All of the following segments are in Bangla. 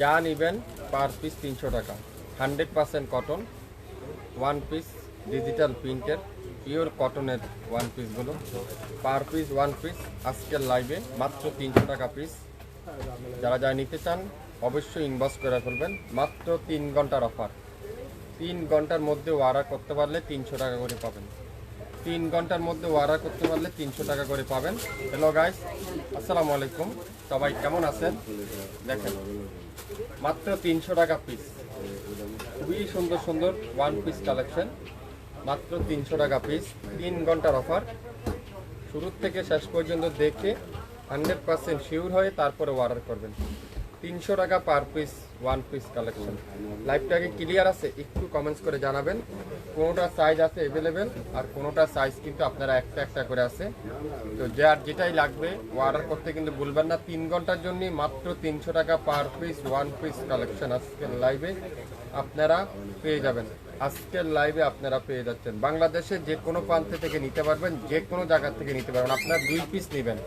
যা নিবেন পার পিস তিনশো টাকা। Hundred percent cotton, one piece digital প্রিন্টের, পিওর কটনের ওয়ান পিসগুলো। পার পিস, ওয়ান পিস, আজকের লাইভে মাত্র তিনশো টাকা পিস। যারা যারা নিতে চান, অবশ্যই ইনভেস্ট করে ফেলবেন। মাত্র তিন ঘণ্টার অফার তিন ঘণ্টার মধ্যে অর্ডার করতে পারলে তিনশো টাকা করে পাবেন। তিন ঘণ্টার মধ্যে অর্ডার করতে পারলে তিনশো টাকা করে পাবেন। হ্যালো গাইস আসসালামু আলাইকুম। সবাই কেমন আছেন? দেখেন, মাত্র তিনশো টাকা পিস খুবই সুন্দর সুন্দর ওয়ান পিস কালেকশন মাত্র তিনশো টাকা পিস তিন ঘণ্টার অফার শুরু থেকে শেষ পর্যন্ত দেখে হান্ড্রেড পার্সেন্ট শিওর হয়ে তারপরে অর্ডার করবেন। তিনশো টাকা per piece one piece collection লাইভটাকে ক্লিয়ার আছে? একটু কমেন্টস করে জানাবেন। কোনোটা সাইজ আছে অ্যাভেলেবেল আর কোনোটা সাইজ কিন্তু আপনারা একটা একটা করে আছে। তো যার যেটাই লাগবে অর্ডার করতে কিন্তু ভুলবেন না। তিন ঘণ্টার জন্য মাত্র তিনশো টাকা per piece one piece collection আজকের লাইভে আপনারা পেয়ে যাবেন। আজকের লাইভে আপনারা পেয়ে যাচ্ছেন। বাংলাদেশে যে কোনো প্রান্ত থেকে নিতে পারবেন, যে কোনো জায়গা থেকে নিতে পারবেন। আপনারা দুই পিস নেবেন।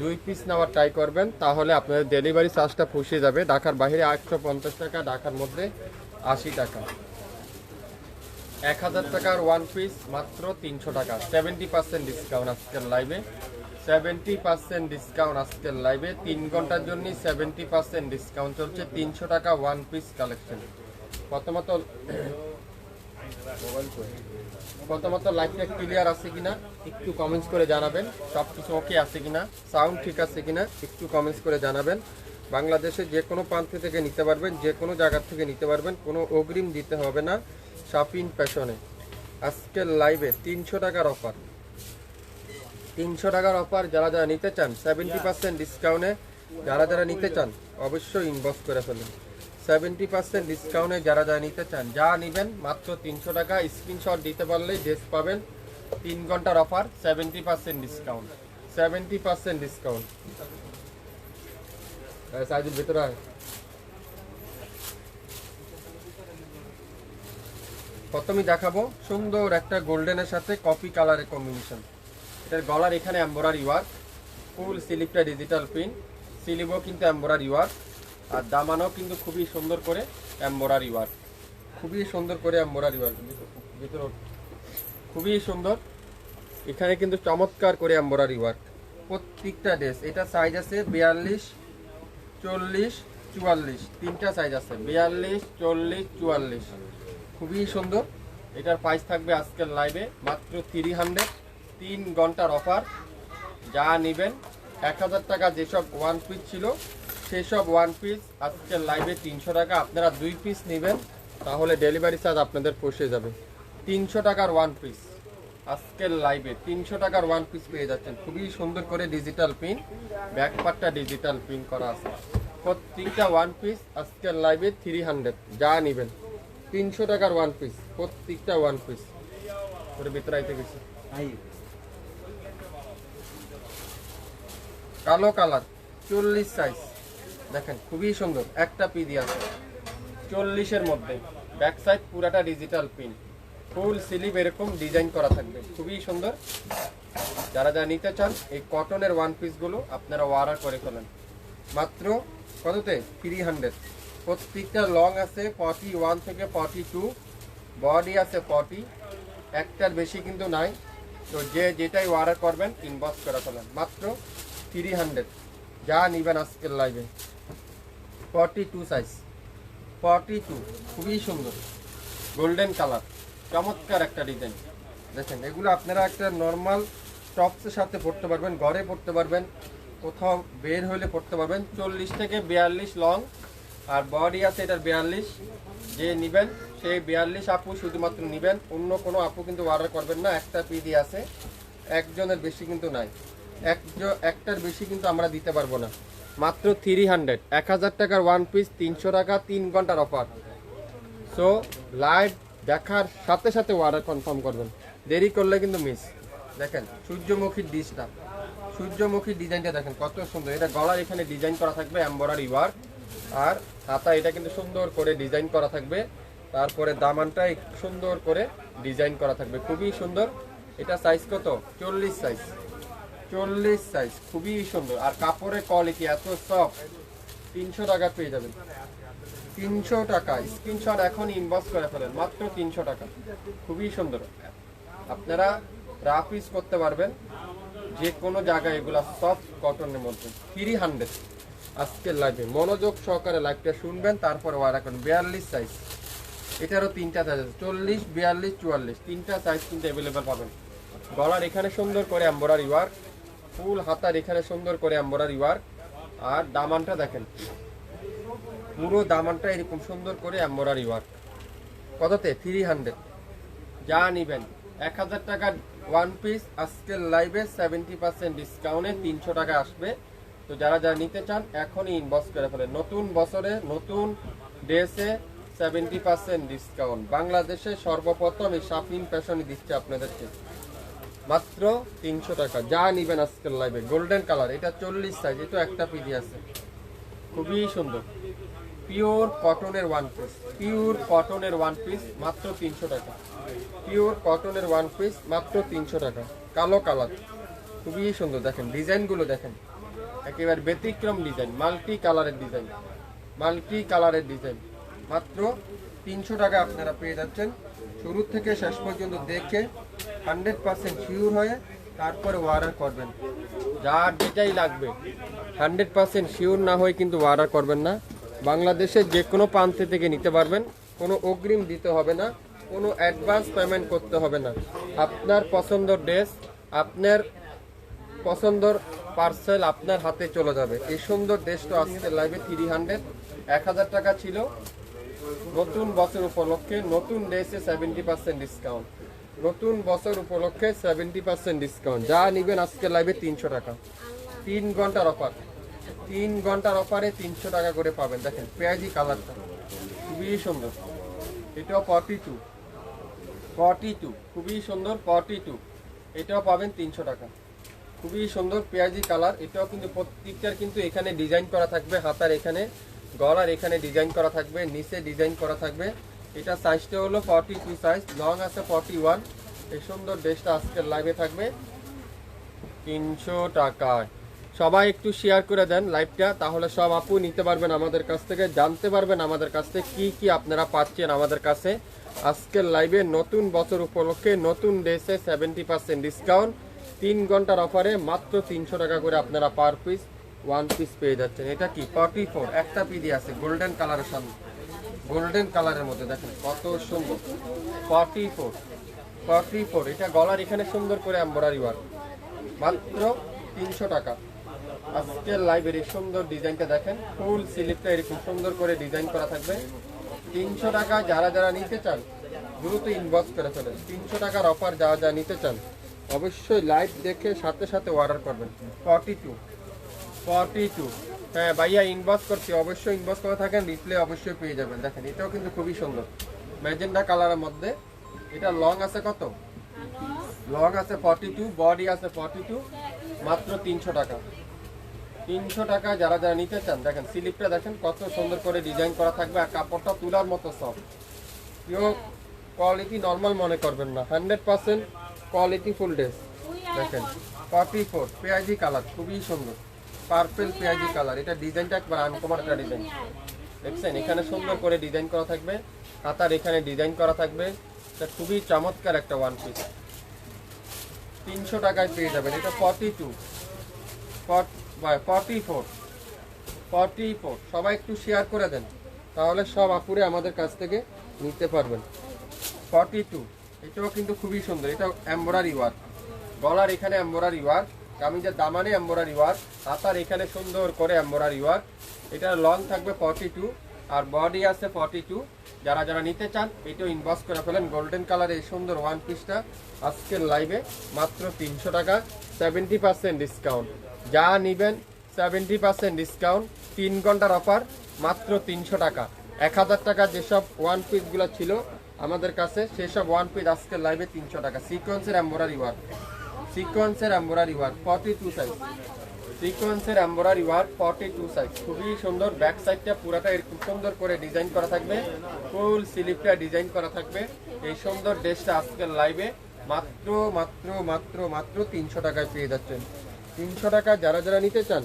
দুই পিস নেওয়ার ট্রাই করবেন, তাহলে আপনাদের ডেলিভারি চার্জটা পুষিয়ে যাবে। ঢাকার বাইরে আটশো পঞ্চাশ টাকা, ঢাকার মধ্যে আশি টাকা। এক হাজার টাকার ওয়ান পিস মাত্র তিনশো টাকা। সেভেন্টি পার্সেন্ট ডিসকাউন্ট আজকের লাইভে সেভেন্টি পার্সেন্ট ডিসকাউন্ট আজকের লাইভে তিন ঘণ্টার জন্য সেভেন্টি পার্সেন্ট ডিসকাউন্ট চলছে। তিনশো টাকা ওয়ান পিস কালেকশন প্রথমত প্রথমত লাইভটা ক্লিয়ার আছে কিনা, একটু কমেন্টস করে জানাবেন সব কিছু ওকে আছে কিনা সাউন্ড ঠিক আছে কিনা, একটু কমেন্টস করে জানাবেন। বাংলাদেশের যে কোনো প্রান্ত থেকে নিতে পারবেন, যে কোনো জায়গার থেকে নিতে পারবেন, কোনো অগ্রিম দিতে হবে না শপিং প্যাশনে আজকের লাইভে তিনশো টাকার অফার তিনশো টাকার অফার যারা যারা নিতে চান সেভেন্টি পার্সেন্ট ডিসকাউন্টে যারা যারা নিতে চান, অবশ্যই ইনবক্স করে ফেলুন। সেভেন্টি পার্সেন্ট ডিসকাউন্টে যারা যা নিতে চান, যা নেবেন মাত্র তিনশো টাকা স্ক্রিনশট দিতে পারলেই ড্রেস পাবেন। তিন ঘণ্টার offer seventy percent discount seventy percent discount সাইজের ভিতরে আয়। প্রথমে দেখাবো সুন্দর একটা গোল্ডেনের সাথে কফি কালারের কম্বিনেশন এটার গলার এখানে এম্বোরারি ওয়ার্ক ফুল স্লিপটা ডিজিটাল প্রিন্ট স্লিভও কিন্তু এম্বোরারি ওয়ার্ক আর দামানও কিন্তু খুবই সুন্দর করে এম্বোরারি ওয়ার্ক খুবই সুন্দর করে এম্বোরারি ওয়ার্ক ভিতরে খুবই সুন্দর। এখানে কিন্তু চমৎকার করে এম্বোরারি ওয়ার্ক প্রত্যেকটা ড্রেস। এটা সাইজ আছে বিয়াল্লিশ, চল্লিশ, চুয়াল্লিশ। তিনটা সাইজ আছে। বিয়াল্লিশ, চল্লিশ, চুয়াল্লিশ। খুবই সুন্দর। এটার প্রাইস থাকবে আজকের লাইভে মাত্র থ্রি হান্ড্রেড তিন ঘণ্টার অফার যা নেবেন এক হাজার টাকা যেসব ওয়ান পিস ছিল সেসব ওয়ান পিস আজকের লাইভে তিনশো টাকা। আপনারা দুই পিস নেবেন তাহলে ডেলিভারি চার্জ আপনাদের পোষে যাবে। তিনশো টাকার ওয়ান পিস আজকের লাইভে তিনশো টাকার ওয়ান পিস পেয়ে যাচ্ছেন। খুবই সুন্দর করে ডিজিটাল পিন ব্যাকপারটা ডিজিটাল পিন করা আছে। প্রত্যেকটা ওয়ান পিস আজকের লাইভে থ্রি হান্ড্রেড যা নেবেন তিনশো টাকার ওয়ান পিস প্রত্যেকটা ওয়ান পিস ওর ভিতরে আইতে গেছে কালো কালার চল্লিশ সাইজ দেখেন, খুবই সুন্দর। একটা পি দিয়ে আছে। চল্লিশের মধ্যে। ব্যাক সাইড পুরাটা ডিজিটাল পিন ফুল স্লিভ এরকম ডিজাইন করা থাকবে। খুবই সুন্দর। যারা যারা নিতে চান, এই কটনের ওয়ান পিসগুলো আপনারা অর্ডার করে ফেলেন। মাত্র কততে? থ্রি হান্ড্রেড প্রত্যেকটা লং আছে ফর্টি ওয়ান থেকে ফর্টি টু বডি আছে ফর্টি একটার বেশি কিন্তু নাই। তো যে যেটাই অর্ডার করবেন ইনবক্স করে ফেলেন। মাত্র থ্রি হান্ড্রেড যা নিবেন আজকের লাইভে forty two size forty two খুবই সুন্দর। গোল্ডেন কালার চমৎকার একটা ডিজাইন দেখেন, এগুলো আপনারা একটা নর্মাল টপসের সাথে পড়তে পারবেন, ঘরে পড়তে পারবেন, কোথাও বের হলে পড়তে পারবেন। চল্লিশ থেকে বিয়াল্লিশ লং আর বডি আছে এটার বিয়াল্লিশ। যে নিবেন, সেই বিয়াল্লিশ আপু শুধুমাত্র নিবেন। অন্য কোনো আপু কিন্তু অর্ডার করবেন না, একটা পিডি আছে। একজনের বেশি কিন্তু নাই। একটার বেশি কিন্তু আমরা দিতে পারব না। মাত্র থ্রি হান্ড্রেড এক হাজার টাকার ওয়ান পিস তিনশো টাকা, তিন ঘণ্টার অফার সো লাইভ দেখার সাথে সাথে অর্ডার কনফার্ম করবেন। দেরি করলে কিন্তু মিস দেখেন সূর্যমুখীর ডিশটা সূর্যমুখীর ডিজাইনটা দেখেন, কত সুন্দর। এটা গলার এখানে ডিজাইন করা থাকবে এম্বরারি ওয়ার্ক আর হাতা, এটা কিন্তু সুন্দর করে ডিজাইন করা থাকবে। তারপরে দামানটা সুন্দর করে ডিজাইন করা থাকবে। খুবই সুন্দর। এটা সাইজ কত? চল্লিশ সাইজ চল্লিশ সাইজ খুবই সুন্দর। আর কাপড়ের কোয়ালিটি এত সফট তিনশো টাকা পেয়ে যাবেন। তিনশো টাকা স্ক্রিনশট এখন ইনবক্স করে ফেলেন, মাত্র তিনশো টাকা। খুবই সুন্দর। আপনারা রাফ ইউজ করতে পারবেন যে কোনো জায়গায় এগুলা সফট কটনের মধ্যে থ্রি হান্ড্রেড আজকের লাইভে মনোযোগ সহকারে লাইভটা শুনবেন, তারপরে ওয়ার এখন বিয়াল্লিশ সাইজ এটারও তিনটা সাইজ আছে, চল্লিশ, বিয়াল্লিশ, চুয়াল্লিশ, তিনটা সাইজ কিন্তু অ্যাভেলেবেল পাবেন। গলার এখানে সুন্দর করে এম্বরারি ওয়ার্ক ফুল হাতার এখানে সুন্দর করে এম্বরারি ওয়ার্ক। আর দামানটা দেখেন। পুরো দামানটা এরকম সুন্দর করে এম্বরারি ওয়ার্ক। কততে? থ্রি হান্ড্রেড যা নিবেন। এক হাজার টাকার ওয়ান পিস আজকের লাইভে সেভেন্টি পার্সেন্ট ডিসকাউন্টে তিনশো টাকা আসবে। তো যারা যারা নিতে চান, এখনই ইনবক্স করে ফেলেন। নতুন বছরে, নতুন ড্রেসে সেভেন্টি পার্সেন্ট ডিসকাউন্ট বাংলাদেশে সর্বপ্রথম এই শাপিং ফ্যাশনই দিচ্ছে আপনাদেরকে। মাত্র তিনশো টাকা। যা নিবেন আজকের লাইভে গোল্ডেন কালার এটা চল্লিশ সাইজ এটা একটা পিডি আছে। খুবই সুন্দর। পিওর কটনের ওয়ান পিস পিওর কটনের ওয়ান পিস মাত্র তিনশো টাকা। পিওর কটনের ওয়ান পিস মাত্র তিনশো টাকা। কালো কালার খুবই সুন্দর, দেখেন। ডিজাইনগুলো দেখেন। একেবারে ব্যতিক্রম ডিজাইন মাল্টি কালারের ডিজাইন মাল্টি কালারের ডিজাইন মাত্র তিনশো টাকা আপনারা পেয়ে যাচ্ছেন। শুরু থেকে শেষ পর্যন্ত দেখে হান্ড্রেড পার্সেন্ট শিওর হয়ে তারপরে অর্ডার করবেন। যার যেটাই লাগবে, হান্ড্রেড পার্সেন্ট শিওর না হয়ে কিন্তু অর্ডার করবেন না। বাংলাদেশের যে কোনো প্রান্তে থেকে নিতে পারবেন, কোনো অগ্রিম দিতে হবে না, কোনো অ্যাডভান্স পেমেন্ট করতে হবে না। আপনার পছন্দর ড্রেস, আপনার পছন্দর পার্সেল আপনার হাতে চলে যাবে। এই সুন্দর ড্রেসটা আজকের লাইভে থ্রি হান্ড্রেড এক হাজার টাকা ছিল। নতুন বছর উপলক্ষে নতুন ড্রেসে সেভেন্টি পার্সেন্ট ডিসকাউন্ট নতুন বছর উপলক্ষে সেভেন্টি পার্সেন্ট ডিসকাউন্ট যা নিবেন আজকে লাইভে তিনশো টাকা। তিন ঘণ্টার অফার তিন ঘণ্টার অফারে তিনশো টাকা করে পাবেন। দেখেন, পেঁয়াজি কালারটা খুবই সুন্দর। এটাও ফর্টি টু ফর্টি টু খুবই সুন্দর ফর্টি টু এটাও পাবেন তিনশো টাকা। খুবই সুন্দর পেঁয়াজি কালার। এটাও কিন্তু প্রত্যেকটার কিন্তু এখানে ডিজাইন করা থাকবে, হাতার এখানে। গলার এখানে ডিজাইন করা থাকবে, নিচে ডিজাইন করা থাকবে। এটা সাইজটা হলো ফর্টি টু সাইজ লং আছে ফর্টি ওয়ান এই সুন্দর ড্রেসটা আজকের লাইভে থাকবে। তিনশো টাকায়। সবাই একটু শেয়ার করে দেন লাইভটা তাহলে সব আপু নিতে পারবেন আমাদের কাছ থেকে, জানতে পারবেন আমাদের কাছ থেকে কি কি আপনারা পাচ্ছেন আমাদের কাছে। আজকের লাইভে নতুন বছর উপলক্ষে নতুন ড্রেসে সেভেন্টি পার্সেন্ট ডিসকাউন্ট তিন ঘণ্টার অফারে মাত্র তিনশো টাকা করে আপনারা পার পিস ওয়ান পিস পেয়ে যাচ্ছেন। এটা কি? ফর্টি ফোর একটা পিডি আছে গোল্ডেন কালারের সামনে। গোল্ডেন কালারের মধ্যে দেখেন কত সুন্দর। ফর্টি ফোর ফর্টি ফোর এটা গলার এখানে সুন্দর করে এম্বরারি ওয়ার্ক মাত্র তিনশো টাকা। আজকের লাইভের এই সুন্দর ডিজাইনটা দেখেন। ফুল স্লিপটা এরকম সুন্দর করে ডিজাইন করা থাকবে। তিনশো টাকা যারা যারা নিতে চান, দ্রুত ইনবক্স করে ফেলেন তিনশো টাকার অফার যারা যারা নিতে চান, অবশ্যই লাইভ দেখে সাথে সাথে অর্ডার করবেন। ফর্টি টু ফর্টি টু হ্যাঁ ভাইয়া ইনবক্স করছি, অবশ্যই ইনবক্স করে থাকেন রিপ্লে অবশ্যই পেয়ে যাবেন। দেখেন, এটাও কিন্তু খুবই সুন্দর। ম্যাজেন্ডা কালারের মধ্যে। এটা লং আছে কত? লং আছে ফর্টি টু বডি আছে ফর্টি টু মাত্র তিনশো টাকা। তিনশো টাকা যারা যারা নিতে চান, দেখেন স্লিপটা দেখেন, কত সুন্দর করে ডিজাইন করা থাকবে, আর কাপড়টা তুলার মতো সব প্রিয় কোয়ালিটি নর্মাল মনে করবেন না। Hundred percent quality full dress দেখেন ফর্টি ফোর পেঁয়াজি কালার খুবই সুন্দর। পার্পেল পেঁয়াজি কালার এটা ডিজাইনটা একবার আনকমন একটা ডিজাইন। দেখছেন এখানে সুন্দর করে ডিজাইন করা থাকবে হাতার এখানে ডিজাইন করা থাকবে এটা খুবই চমৎকার একটা ওয়ান পিস তিনশো টাকায় পেয়ে যাবেন এটা forty two forty four forty four সবাই একটু শেয়ার করে দেন তাহলে সব আপুরে আমাদের কাছ থেকে নিতে পারবেন। ফর্টি টু এটাও কিন্তু খুবই সুন্দর এটা এম্বরারি ওয়ার্ক গলার এখানে এম্বরারি ওয়ার্ক কামিজের দামানে এম্বরারি ওয়ার্ক হাতার এখানে সুন্দর করে এম্বরারি ওয়ার্ক এটা লং থাকবে ফর্টি টু আর বডি আছে ফর্টি টু যারা যারা নিতে চান, এটাও ইনবক্স করে ফেলেন। গোল্ডেন কালার এই সুন্দর ওয়ান পিসটা আজকের লাইভে মাত্র তিনশো টাকা সেভেন্টি পার্সেন্ট ডিসকাউন্ট যা নিবেন সেভেন্টি পার্সেন্ট ডিসকাউন্ট তিন ঘণ্টার অফার মাত্র তিনশো টাকা। এক হাজার টাকা যেসব ওয়ান পিসগুলো ছিল আমাদের কাছে, সেসব ওয়ান পিস আজকের লাইভে তিনশো টাকা। সিকোয়েন্সের এম্বোরারি ওয়ার্ক সিকোয়েন্সের embroidery work forty two size সিকোয়েন্সের embroidery work forty two size খুবই সুন্দর ব্যাক সাইডটা পুরাটা এরকম সুন্দর করে ডিজাইন করা থাকবে। ফুল স্লিপটা ডিজাইন করা থাকবে। এই সুন্দর ড্রেসটা আজকের লাইভে মাত্র মাত্র মাত্র মাত্র তিনশো টাকায় পেয়ে যাচ্ছেন। তিনশো টাকা যারা যারা নিতে চান,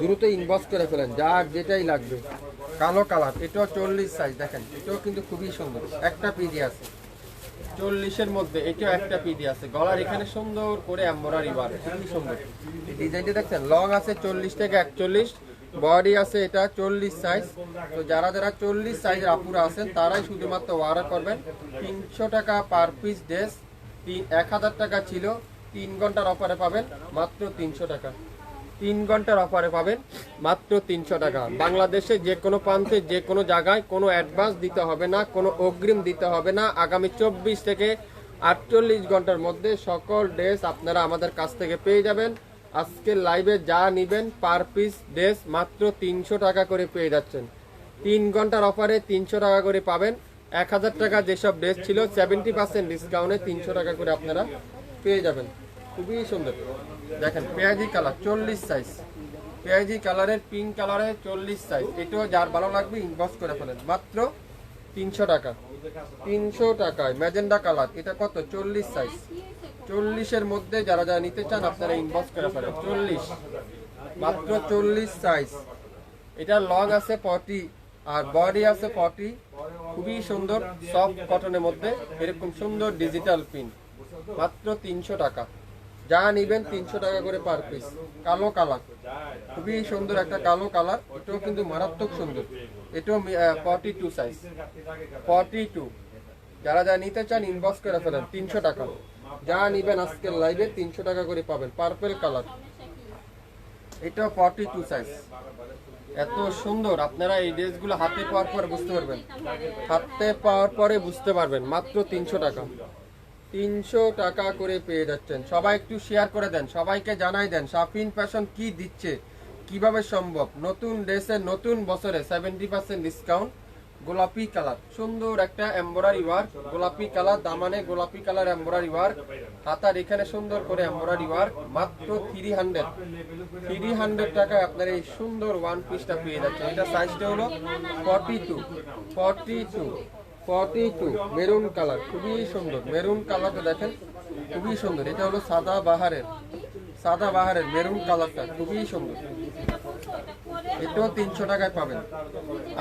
দ্রুত ইনবক্স করে ফেলেন, যার যেটাই লাগবে। কালো কালার এটাও চল্লিশ সাইজ দেখেন, এটাও কিন্তু খুবই সুন্দর। একটা পিজি আছে। চল্লিশের মধ্যে এটাও একটা পিডি আছে। গলার এখানে সুন্দর করে এম্বরারি বার খুবই সুন্দর। ডিজাইনটা দেখছেন? লং আছে চল্লিশ থেকে একচল্লিশ বডি আছে এটা চল্লিশ সাইজ তো যারা যারা চল্লিশ সাইজের আপুরা আছেন, তারাই শুধুমাত্র অর্ডার করবেন। তিনশো টাকা পার পিস ড্রেস তিন এক হাজার টাকা ছিল, তিন ঘণ্টার অফারে পাবেন মাত্র তিনশো টাকা। তিন ঘণ্টার অফারে পাবেন মাত্র তিনশো টাকা। বাংলাদেশে যে কোনো প্রান্তে, যে কোনো জায়গায় কোনো অ্যাডভান্স দিতে হবে না, কোনো অগ্রিম দিতে হবে না। আগামী চব্বিশ থেকে আটচল্লিশ ঘণ্টার মধ্যে সকল ড্রেস আপনারা আমাদের কাছ থেকে পেয়ে যাবেন। আজকের লাইভে যা নেবেন পার পিস ড্রেস মাত্র তিনশো টাকা করে পেয়ে যাচ্ছেন। তিন ঘণ্টার অফারে তিনশো টাকা করে পাবেন। এক হাজার টাকা যেসব ড্রেস ছিল সেভেন্টি পার্সেন্ট ডিসকাউন্টে তিনশো টাকা করে আপনারা পেয়ে যাবেন। খুবই সুন্দর। দেখেন, পেঁয়াজি কালার চল্লিশ সাইজ পেঁয়াজি কালারের পিঙ্ক কালারের চল্লিশ সাইজ এটাও যার ভালো লাগবে ইনবক্স করে ফেলেন। মাত্র তিনশো টাকা। তিনশো টাকায় ম্যাজেন্ডা কালার এটা কত? চল্লিশ সাইজ চল্লিশের মধ্যে যারা যারা নিতে চান, আপনারা ইনবক্স করে ফেলেন। চল্লিশ। মাত্র চল্লিশ সাইজ এটা লং আছে ফর্টি আর বডি আছে ফর্টি খুবই সুন্দর সফট কটনের মধ্যে। এরকম সুন্দর ডিজিটাল প্রিন্ট মাত্র তিনশো টাকা। যা নিবেন তিনশো টাকা করে পার পিস কালো কালার। খুবই সুন্দর একটা কালো কালার। এটাও কিন্তু মারাত্মক সুন্দর। এটাও forty two size forty two যারা যা নিতে চান ইনবক্স করে ফেলেন। তিনশো টাকা। যা নিবেন আজকের লাইভে তিনশো টাকা করে পাবেন। Purple colour. এটাও ফর্টি টু সাইজ এত সুন্দর। আপনারা এই ড্রেসগুলো হাতে পাওয়ার পর বুঝতে পারবেন। হাতে পাওয়ার পরে বুঝতে পারবেন। মাত্র তিনশো টাকা। তিনশো টাকা করে পেয়ে যাচ্ছেন। সবাই একটু শেয়ার করে দেন, সবাইকে জানাই দেন শাফিন ফ্যাশন কি দিচ্ছে, কীভাবে সম্ভব? নতুন ড্রেসের নতুন বছরে সেভেন্টি পার্সেন্ট ডিসকাউন্ট গোলাপি কালার সুন্দর একটা এমব্রয়ডারি ওয়ার্ক গোলাপি কালার দামানে গোলাপি কালার এমব্রয়ডারি ওয়ার্ক হাতার এখানে সুন্দর করে এমব্রয়ডারি ওয়ার্ক মাত্র থ্রি হান্ড্রেড থ্রি হান্ড্রেড টাকায় আপনার এই সুন্দর ওয়ান পিসটা পেয়ে যাচ্ছেন। এটা সাইজটা হলো forty two forty two forty two maroon colour, খুবই সুন্দর। মেরুন কালারটা দেখেন, খুবই সুন্দর। এটা হলো সাদা বাহারের সাদা বাহারের মেরুন কালারটা, খুবই সুন্দর। এটাও তিনশো টাকায় পাবেন।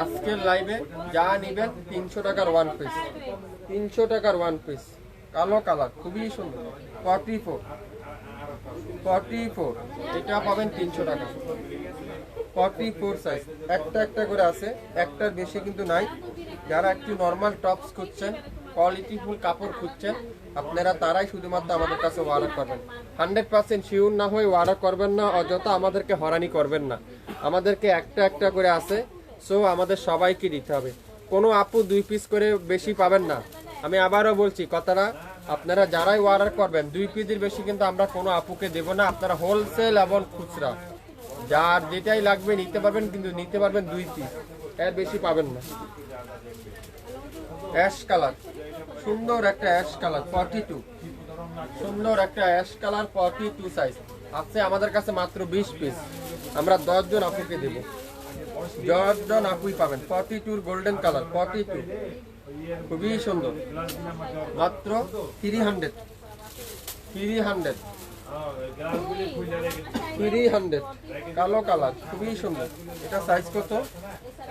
আজকের লাইভে যা নিবেন, তিনশো টাকার ওয়ান পিস তিনশো টাকার ওয়ান পিস কালো কালার, খুবই সুন্দর। ফর্টি ফোর ফর্টি ফোর এটা পাবেন তিনশো টাকা। ফর্টি ফোর সাইজ একটা একটা করে আছে, একটার বেশি কিন্তু নাই। যারা একটু নর্মাল টপস খুঁজছেন কোয়ালিটিফুল কাপড় খুঁজছেন, আপনারা তারাই শুধুমাত্র আমাদের কাছে অর্ডার করবেন হান্ড্রেড পার্সেন্ট শিওর না হয়ে অর্ডার করবেন না, অযথা আমাদেরকে হরানি করবেন না। আমাদেরকে একটা একটা করে আছে সো আমাদের সবাইকে দিতে হবে। কোনো আপু দুই পিস করে বেশি পাবেন না। আমি আবারও বলছি, কথাটা, আপনারা যারাই অর্ডার করবেন, দুই পিসের বেশি কিন্তু আমরা কোনো আপুকে দেব না। আপনারা হোলসেল এবং খুচরা। যার যেটাই লাগবে নিতে পারবেন, কিন্তু নিতে পারবেন দুই পিস এর বেশি পাবেন না। Ash colour. সুন্দর একটা অ্যাশ কালার ফর্টি টু সুন্দর একটা ash colour forty two size আছে আমাদের কাছে মাত্র বিশ পিস আমরা দশজন আপুকে দেব। দশজন আপুই পাবেন। ফর্টি টুর গোল্ডেন কালার ফর্টি টু খুবই সুন্দর। মাত্র three hundred three hundred three hundred. কালো কালার, খুবই সুন্দর। এটা সাইজ কত?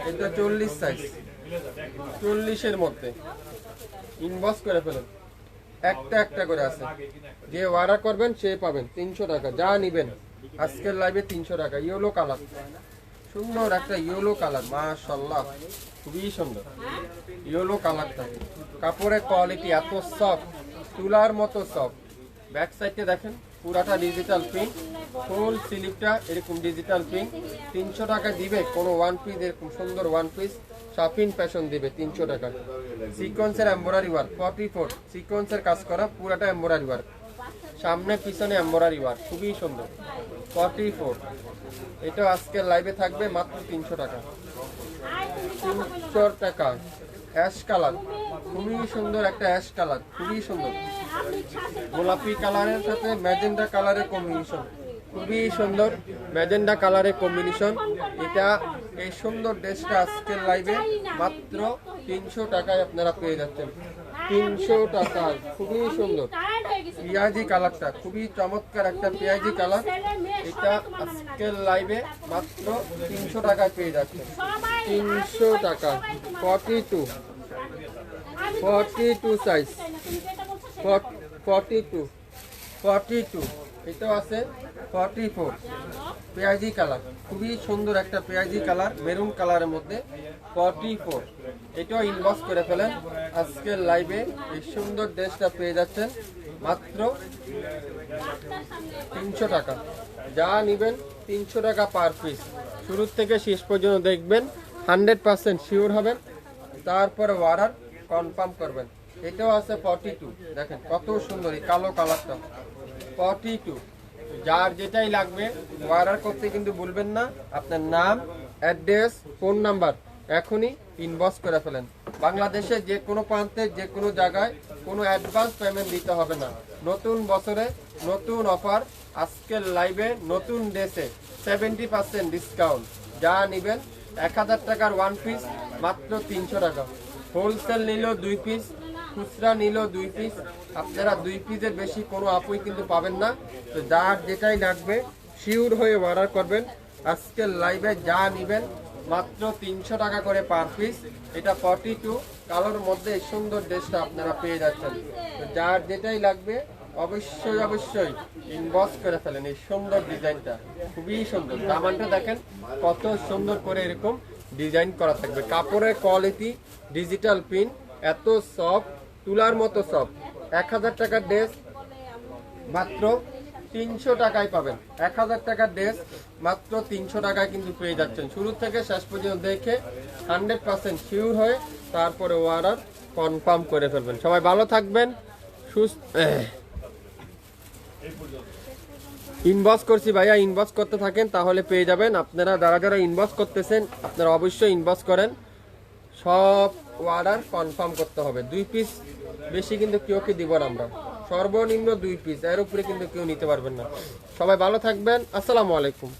এটা চল্লিশ সাইজ চল্লিশের মধ্যে। ইনবক্স করে ফেলেন। একটা একটা করে আছে। যে অর্ডার করবেন, সে পাবেন। তিনশো টাকা, যা নিবেন। আজকের লাইভে তিনশো টাকা। ইয়েলো কালার সুন্দর একটা ইয়েলো কালার মাশাল্লাহ খুবই সুন্দর। ইয়েলো কালারটা কাপড়ের কোয়ালিটি এত সফট তুলার মতো সফট ব্যাক সাইডে দেখেন। পুরাটা ডিজিটাল প্রিন্ট ফুল স্লিপটা এরকম ডিজিটাল প্রিন্ট তিনশো টাকা দিবে, কোনো ওয়ান পিস এরকম সুন্দর ওয়ান পিস শাফিন ফ্যাশন দিবে, তিনশো টাকা। সিকোয়েন্সের এম্বরারি ওয়ার্ক ফর্টি ফোর সিকোয়েন্সের কাজ করা, পুরাটা এম্বরারি ওয়ার্ক সামনে, পিছনে এম্বরারি ওয়ার্ক খুবই সুন্দর। ফর্টি ফোর এটা আজকের লাইভে থাকবে মাত্র তিনশো টাকা। তিনশো টাকা। Ash colour. খুবই সুন্দর একটা অ্যাশ কালার, খুবই সুন্দর। গোলাপি কালারের সাথে ম্যাজেন্ডা কালারের কম্বিনেশন খুবই সুন্দর ম্যাজেন্ডা কালারের কম্বিনেশন এটা এই সুন্দর ড্রেসটা আজকের লাইভে মাত্র তিনশো টাকায় আপনারা পেয়ে যাচ্ছেন। তিনশো টাকায়, খুবই সুন্দর। পেঁয়াজি কালারটা, খুবই চমৎকার একটা পেঁয়াজি কালার। এটা আজকের লাইভে মাত্র তিনশো টাকায় পেয়ে যাচ্ছে তিনশো টাকা। Forty two forty two size forty two forty two এটাও আছে ফর্টি ফোর পেঁয়াজি কালার। খুবই সুন্দর একটা পেঁয়াজি কালার, মেরুন কালারের মধ্যে ফর্টি ফোর এটাও ইনবক্স করে ফেলেন। আজকের লাইভে এই সুন্দর ড্রেসটা পেয়ে যাচ্ছেন। মাত্র তিনশো টাকা। যা নেবেন তিনশো টাকা পার পিস শুরু থেকে শেষ পর্যন্ত দেখবেন হান্ড্রেড পার্সেন্ট শিওর হবেন। তারপরে অর্ডার কনফার্ম করবেন। এটাও আছে ফর্টি টু দেখেন কত সুন্দর এই কালো কালারটা ফর্টি টু যার যেটাই লাগবে অর্ডার করতে কিন্তু ভুলবেন না। আপনার নাম অ্যাড্রেস ফোন নাম্বার এখনই ইনবক্স করে ফেলেন। বাংলাদেশে যে কোনো প্রান্তে যে কোনো জায়গায় কোনো অ্যাডভান্স পেমেন্ট দিতে হবে না। নতুন বছরে নতুন অফার আজকের লাইভে নতুন ড্রেসে সেভেন্টি পার্সেন্ট ডিসকাউন্ট যা নেবেন এক হাজার টাকার ওয়ান পিস মাত্র তিনশো টাকা। হোলসেল নিল দুই পিস খুচরা নিল দুই পিস আপনারা দুই পিসের বেশি কোনো আপুই কিন্তু পাবেন না। তো যার যেটাই লাগবে শিওর হয়ে অর্ডার করবেন। আজকের লাইভে যা নেবেন মাত্র তিনশো টাকা করে পার পিস এটা ফর্টি টু কালোর মধ্যে এই সুন্দর ড্রেসটা আপনারা পেয়ে যাচ্ছেন। তো যার যেটাই লাগবে, অবশ্যই অবশ্যই ইনবক্স করে ফেলেন এই সুন্দর ডিজাইনটা। খুবই সুন্দর। দামানটা দেখেন, কত সুন্দর করে এরকম ডিজাইন করা থাকবে। কাপড়ের কোয়ালিটি ডিজিটাল পিন এত সফট তুলার মতো সফট এক হাজার টাকার ড্রেস মাত্র তিনশো টাকায় পাবেন। এক হাজার টাকার ড্রেস মাত্র তিনশো টাকায় কিন্তু পেয়ে যাচ্ছেন। শুরু থেকে শেষ পর্যন্ত দেখে হান্ড্রেড পার্সেন্ট শিওর হয়ে তারপরে অর্ডার কনফার্ম করে ফেলবেন। সবাই ভালো থাকবেন, সুস্থ ইনবক্স করছি ভাইয়া, ইনবক্স করতে থাকেন তাহলে পেয়ে যাবেন। আপনারা যারা যারা ইনবক্স করতেছেন, আপনারা অবশ্যই ইনবক্স করেন। সব অর্ডার কনফার্ম করতে হবে। দুই পিস বেশি কিন্তু কেউ কি দিব না আমরা। সর্বনিম্ন দুই পিস এর উপরে কিন্তু কেউ নিতে পারবেন না। সবাই ভালো থাকবেন। আসসালামু আলাইকুম।